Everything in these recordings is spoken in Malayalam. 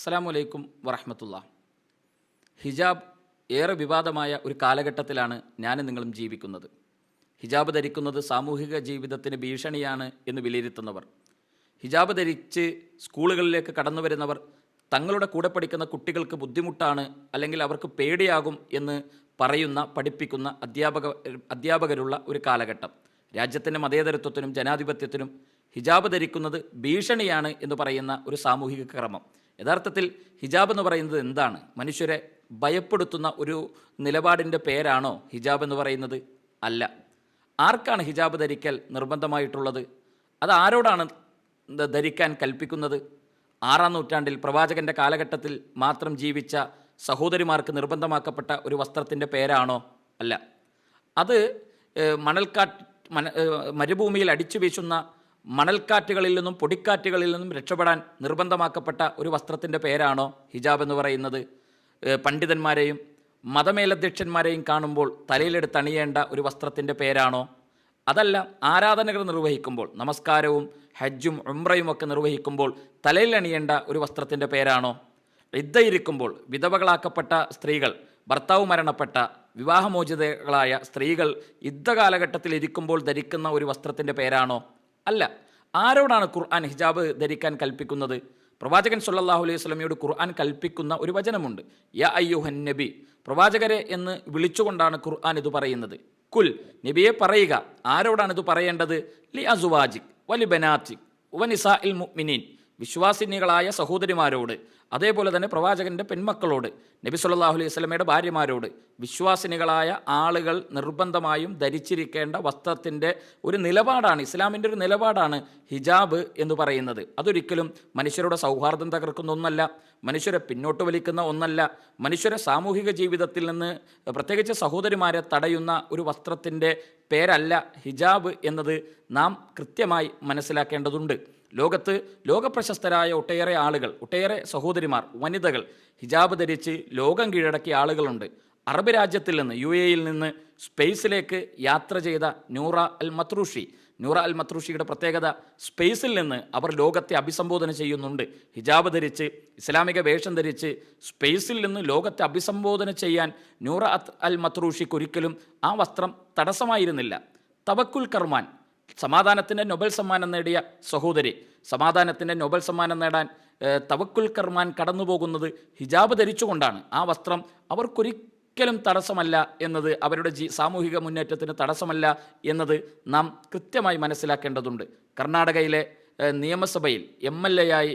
അസ്സാം വലൈക്കും വറഹമത്തുള്ള. ഹിജാബ് ഏറെ വിവാദമായ ഒരു കാലഘട്ടത്തിലാണ് ഞാനും നിങ്ങളും ജീവിക്കുന്നത്. ഹിജാബ് ധരിക്കുന്നത് സാമൂഹിക ജീവിതത്തിന് ഭീഷണിയാണ് എന്ന് വിലയിരുത്തുന്നവർ. ഹിജാബ് ധരിച്ച് സ്കൂളുകളിലേക്ക് കടന്നു വരുന്നവർ തങ്ങളുടെ കൂടെ പഠിക്കുന്ന കുട്ടികൾക്ക് ബുദ്ധിമുട്ടാണ് അല്ലെങ്കിൽ അവർക്ക് പേടിയാകും എന്ന് പറയുന്ന പഠിപ്പിക്കുന്ന അധ്യാപക അധ്യാപകരുള്ള ഒരു കാലഘട്ടം. രാജ്യത്തിന്റെ മതേതരത്വത്തിനും ജനാധിപത്യത്തിനും ഹിജാബ് ധരിക്കുന്നത് ഭീഷണിയാണ് എന്ന് പറയുന്ന ഒരു സാമൂഹിക ക്രമം. യഥാർത്ഥത്തിൽ ഹിജാബ് എന്ന് പറയുന്നത് എന്താണ്? മനുഷ്യരെ ഭയപ്പെടുത്തുന്ന ഒരു നിലപാടിന്റെ പേരാണോ ഹിജാബ് എന്ന് പറയുന്നത്? അല്ല. ആർക്കാണ് ഹിജാബ് ധരിക്കൽ നിർബന്ധമായിട്ടുള്ളത്? അത് ആരോടാണ് ധരിക്കാൻ കൽപ്പിക്കുന്നത്? ആറാം നൂറ്റാണ്ടിൽ പ്രവാചകന്റെ കാലഘട്ടത്തിൽ മാത്രം ജീവിച്ച സഹോദരിമാർക്ക് നിർബന്ധമാക്കപ്പെട്ട ഒരു വസ്ത്രത്തിന്റെ പേരാണോ? അല്ല. അത് മണൽക്കാറ്റ് മരുഭൂമിയിൽ അടിച്ചു വീശുന്ന മണൽക്കാറ്റുകളിൽ നിന്നും പൊടിക്കാറ്റുകളിൽ നിന്നും രക്ഷപ്പെടാൻ നിർബന്ധമാക്കപ്പെട്ട ഒരു വസ്ത്രത്തിന്റെ പേരാണോ ഹിജാബ് എന്ന് പറയുന്നത്? പണ്ഡിതന്മാരെയും മതമേലധ്യക്ഷന്മാരെയും കാണുമ്പോൾ തലയിലെടുത്ത് അണിയേണ്ട ഒരു വസ്ത്രത്തിന്റെ പേരാണോ? അതല്ല ആരാധനകൾ നിർവഹിക്കുമ്പോൾ നമസ്കാരവും ഹജ്ജും ഉംറയും ഒക്കെ നിർവഹിക്കുമ്പോൾ തലയിൽ അണിയേണ്ട ഒരു വസ്ത്രത്തിന്റെ പേരാണോ? ഇദ്ദയിരിക്കുമ്പോൾ വിധവകളാക്കപ്പെട്ട സ്ത്രീകൾ ഭർത്താവ് മരണപ്പെട്ട വിവാഹമോചിതകളായ സ്ത്രീകൾ യുദ്ധകാലഘട്ടത്തിൽ ഇരിക്കുമ്പോൾ ധരിക്കുന്ന ഒരു വസ്ത്രത്തിന്റെ പേരാണോ? അല്ല ആരോടാണ് ഖുർആൻ ഹിജാബ് ധരിക്കാൻ കൽപ്പിക്കുന്നത്? പ്രവാചകൻ സല്ലല്ലാഹു അലൈഹി വസല്ലമയോട് ഖുർആൻ കൽപ്പിക്കുന്ന ഒരു വചനമുണ്ട്. യ അയ്യുഹൻ നബി. പ്രവാചകരെ എന്ന് വിളിച്ചുകൊണ്ടാണ് ഖുർആൻ ഇത് പറയുന്നത്. കുൽ നബിയെ പറയുക ആരോടാണ് ഇത് പറയേണ്ടത്? ലി അസുവാജിക് വലി ബനാത്തിക് വനിസാ ഇൽ മുഅ്മിനീൻ. വിശ്വാസിനികളായ സഹോദരിമാരോട് അതേപോലെ തന്നെ പ്രവാചകന്റെ പെൺമക്കളോട് നബി സല്ലല്ലാഹു അലൈഹി വസല്ലമയുടെ ഭാര്യമാരോട് വിശ്വാസിനികളായ ആളുകൾ നിർബന്ധമായും ധരിച്ചിരിക്കേണ്ട വസ്ത്രത്തിന്റെ ഒരു നിലപാടാണ് ഇസ്ലാമിന്റെ ഒരു നിലപാടാണ് ഹിജാബ് എന്ന് പറയുന്നത്. അതൊരിക്കലും മനുഷ്യരുടെ സൗഹാർദ്ദം തകർക്കുന്ന ഒന്നല്ല മനുഷ്യരെ പിന്നോട്ട് വലിക്കുന്ന ഒന്നല്ല. മനുഷ്യരെ സാമൂഹിക ജീവിതത്തിൽ നിന്ന് പ്രത്യേകിച്ച് സഹോദരിമാരെ തടയുന്ന ഒരു വസ്ത്രത്തിന്റെ പേരല്ല ഹിജാബ് എന്നത് നാം കൃത്യമായി മനസ്സിലാക്കേണ്ടതുണ്ട്. ലോകത്ത് ലോകപ്രശസ്തരായ ഒട്ടേറെ ആളുകൾ ഒട്ടേറെ സഹോദരിമാർ വനിതകൾ ഹിജാബ് ധരിച്ച് ലോകം കീഴടക്കിയ ആളുകളുണ്ട്. അറബ് രാജ്യത്തിൽ നിന്ന് യു എയിൽ നിന്ന് സ്പേസിലേക്ക് യാത്ര ചെയ്ത നൂറ അൽ മത്രൂഷി നൂറ അൽ മത്രൂഷിയുടെ പ്രത്യേകത സ്പേസിൽ നിന്ന് അവർ ലോകത്തെ അഭിസംബോധന ചെയ്യുന്നുണ്ട്. ഹിജാബ് ധരിച്ച് ഇസ്ലാമിക വേഷം ധരിച്ച് സ്പേസിൽ നിന്ന് ലോകത്തെ അഭിസംബോധന ചെയ്യാൻ നൂറ അൽ മത്രൂഷിക്ക് ഒരിക്കലും ആ വസ്ത്രം തടസ്സമായിരുന്നില്ല. തവക്കുൽ കർമാൻ സമാധാനത്തിന്റെ നൊബൽ സമ്മാനം നേടിയ സഹോദരി സമാധാനത്തിന്റെ നൊബൽ സമ്മാനം നേടാൻ തവക്കുൽ കർമാൻ കടന്നു പോകുന്നത് ഹിജാബ് ധരിച്ചുകൊണ്ടാണ്. ആ വസ്ത്രം അവർക്കൊരിക്കലും തടസ്സമല്ല എന്നത് അവരുടെ ജി സാമൂഹിക മുന്നേറ്റത്തിന് തടസ്സമല്ല എന്നത് നാം കൃത്യമായി മനസ്സിലാക്കേണ്ടതുണ്ട്. കർണാടകയിലെ നിയമസഭയിൽ എം എൽ എ ആയി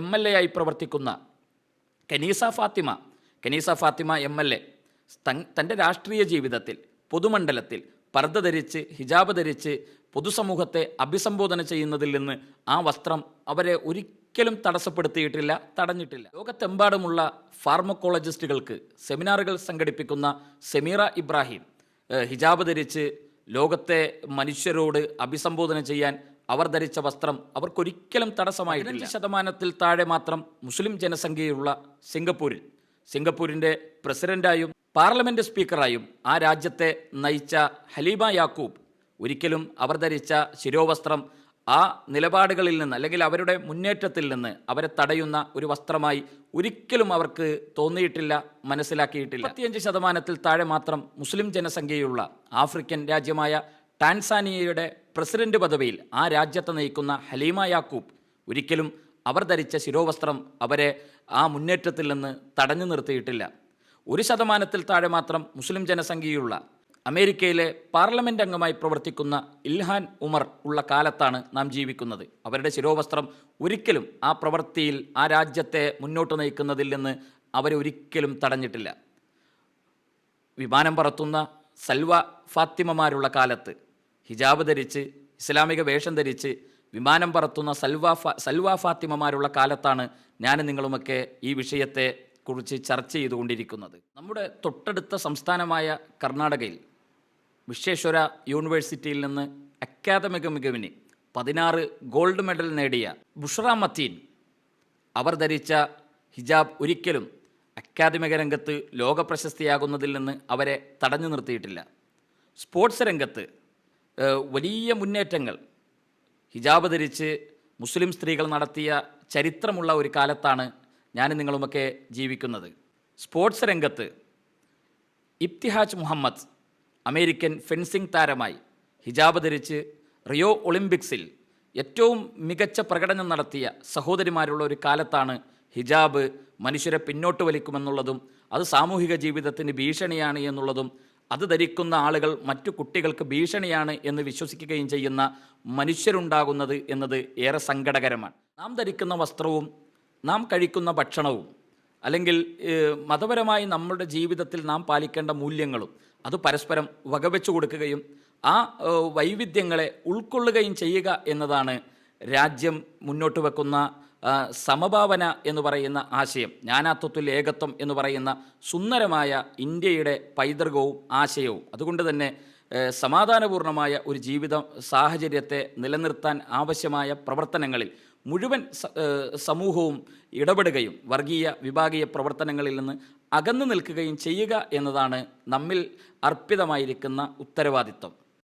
എം എൽ എ ആയി പ്രവർത്തിക്കുന്ന Kaneez Fathima Kaneez Fathima M L A തന്റെ രാഷ്ട്രീയ ജീവിതത്തിൽ പൊതുമണ്ഡലത്തിൽ പർദ്ദ ധരിച്ച് ഹിജാബ് ധരിച്ച് പൊതുസമൂഹത്തെ അഭിസംബോധന ചെയ്യുന്നതിൽ നിന്ന് ആ വസ്ത്രം അവരെ ഒരിക്കലും തടസ്സപ്പെടുത്തിയിട്ടില്ല തടഞ്ഞിട്ടില്ല. ലോകത്തെമ്പാടുമുള്ള ഫാർമക്കോളജിസ്റ്റുകൾക്ക് സെമിനാറുകൾ സംഘടിപ്പിക്കുന്ന സെമീറ ഇബ്രാഹിം ഹിജാബ് ധരിച്ച് ലോകത്തെ മനുഷ്യരോട് അഭിസംബോധന ചെയ്യാൻ അവർ ധരിച്ച വസ്ത്രം അവർക്കൊരിക്കലും തടസ്സമായി അഞ്ച് ശതമാനത്തിൽ താഴെ മാത്രം മുസ്ലിം ജനസംഖ്യയുള്ള സിംഗപ്പൂരിൽ. സിംഗപ്പൂരിന്റെ പ്രസിഡന്റായും പാർലമെന്റ് സ്പീക്കറായും ആ രാജ്യത്തെ നയിച്ച ഹലീമ യാക്കൂബ് ഒരിക്കലും അവർ ധരിച്ച ശിരോവസ്ത്രം ആ നിലപാടുകളിൽ നിന്ന് അല്ലെങ്കിൽ അവരുടെ മുന്നേറ്റത്തിൽ നിന്ന് അവരെ തടയുന്ന ഒരു വസ്ത്രമായി ഒരിക്കലും അവർക്ക് തോന്നിയിട്ടില്ല മനസ്സിലാക്കിയിട്ടില്ല. പത്തിയഞ്ച് ശതമാനത്തിൽ താഴെ മാത്രം മുസ്ലിം ജനസംഖ്യയുള്ള ആഫ്രിക്കൻ രാജ്യമായ ടാൻസാനിയയുടെ പ്രസിഡന്റ് പദവിയിൽ ആ രാജ്യത്തെ നയിക്കുന്ന ഹലീമ യാക്കൂബ് ഒരിക്കലും അവർ ധരിച്ച ശിരോവസ്ത്രം അവരെ ആ മുന്നേറ്റത്തിൽ നിന്ന് തടഞ്ഞു നിർത്തിയിട്ടില്ല. ഒരു ശതമാനത്തിൽ താഴെ മാത്രം മുസ്ലിം ജനസംഖ്യയുള്ള അമേരിക്കയിലെ പാർലമെന്റ് അംഗമായി പ്രവർത്തിക്കുന്ന ഇൽഹാൻ ഉമർ ഉള്ള കാലത്താണ് നാം ജീവിക്കുന്നത്. അവരുടെ ശിരോവസ്ത്രം ഒരിക്കലും ആ പ്രവൃത്തിയിൽ ആ രാജ്യത്തെ മുന്നോട്ട് നയിക്കുന്നതിൽ നിന്ന് അവരെ ഒരിക്കലും തടഞ്ഞിട്ടില്ല. വിമാനം പറത്തുന്ന സൽവ ഫാത്തിമമാരുള്ള കാലത്ത് ഹിജാബ് ധരിച്ച് ഇസ്ലാമിക വേഷം ധരിച്ച് വിമാനം പറത്തുന്ന സൽവ ഫ സൽവ ഫാത്തിമമാരുള്ള കാലത്താണ് ഞാനും നിങ്ങളുമൊക്കെ ഈ വിഷയത്തെ കുറിച്ച് ചർച്ച ചെയ്തുകൊണ്ടിരിക്കുന്നത്. നമ്മുടെ തൊട്ടടുത്ത സംസ്ഥാനമായ കർണാടകയിൽ വിശ്വേശ്വര യൂണിവേഴ്സിറ്റിയിൽ നിന്ന് അക്കാദമിക മികവിന് പതിനാറ് ഗോൾഡ് മെഡൽ നേടിയ ബുഷറ മത്തീൻ അവർ ധരിച്ച ഹിജാബ് ഒരിക്കലും അക്കാദമിക രംഗത്ത് ലോകപ്രശസ്തിയാകുന്നതിൽ നിന്ന് അവരെ തടഞ്ഞു നിർത്തിയിട്ടില്ല. സ്പോർട്സ് രംഗത്ത് വലിയ മുന്നേറ്റങ്ങൾ. ഹിജാബ് ധരിച്ച് മുസ്ലിം സ്ത്രീകൾ നടത്തിയ ചരിത്രമുള്ള ഒരു കാലത്താണ് ഞാൻ നിങ്ങളുമൊക്കെ ജീവിക്കുന്നത്. സ്പോർട്സ് രംഗത്ത് ഇബ്തിഹാജ് മുഹമ്മദ് അമേരിക്കൻ ഫെൻസിംഗ് താരമായി ഹിജാബ് ധരിച്ച് റിയോ ഒളിമ്പിക്സിൽ ഏറ്റവും മികച്ച പ്രകടനം നടത്തിയ സഹോദരിമാരുള്ള ഒരു കാലത്താണ് ഹിജാബ് മനുഷ്യരെ പിന്നോട്ട് വലിക്കുമെന്നുള്ളതും അത് സാമൂഹിക ജീവിതത്തിന് ഭീഷണിയാണ് എന്നുള്ളതും അത് ധരിക്കുന്ന ആളുകൾ മറ്റു കുട്ടികൾക്ക് ഭീഷണിയാണ് എന്ന് വിശ്വസിക്കുകയും ചെയ്യുന്ന മനുഷ്യരുണ്ടാകുന്നത് എന്നത് ഏറെ സങ്കടകരമാണ്. നാം ധരിക്കുന്ന വസ്ത്രവും നാം കഴിക്കുന്ന ഭക്ഷണവും അല്ലെങ്കിൽ മതപരമായി നമ്മുടെ ജീവിതത്തിൽ നാം പാലിക്കേണ്ട മൂല്യങ്ങളും അത് പരസ്പരം വകവെച്ചു കൊടുക്കുകയും ആ വൈവിധ്യങ്ങളെ ഉൾക്കൊള്ളുകയും ചെയ്യുക എന്നതാണ് രാജ്യം മുന്നോട്ട് വെക്കുന്ന സമഭാവന എന്ന് പറയുന്ന ആശയം ജ്ഞാനാത്വത്തിൽ ഏകത്വം എന്ന് പറയുന്ന സുന്ദരമായ ഇന്ത്യയുടെ പൈതൃകവും ആശയവും. അതുകൊണ്ട് തന്നെ സമാധാനപൂർണമായ ഒരു ജീവിത സാഹചര്യത്തെ നിലനിർത്താൻ ആവശ്യമായ പ്രവർത്തനങ്ങളിൽ മുഴുവൻ സമൂഹവും ഇടപെടുകയും വർഗീയ വിഭാഗീയ പ്രവർത്തനങ്ങളിൽ നിന്ന് അകന്നു നിൽക്കുകയും ചെയ്യുക എന്നതാണ് നമ്മിൽ അർപ്പിതമായിരിക്കുന്ന ഉത്തരവാദിത്വം.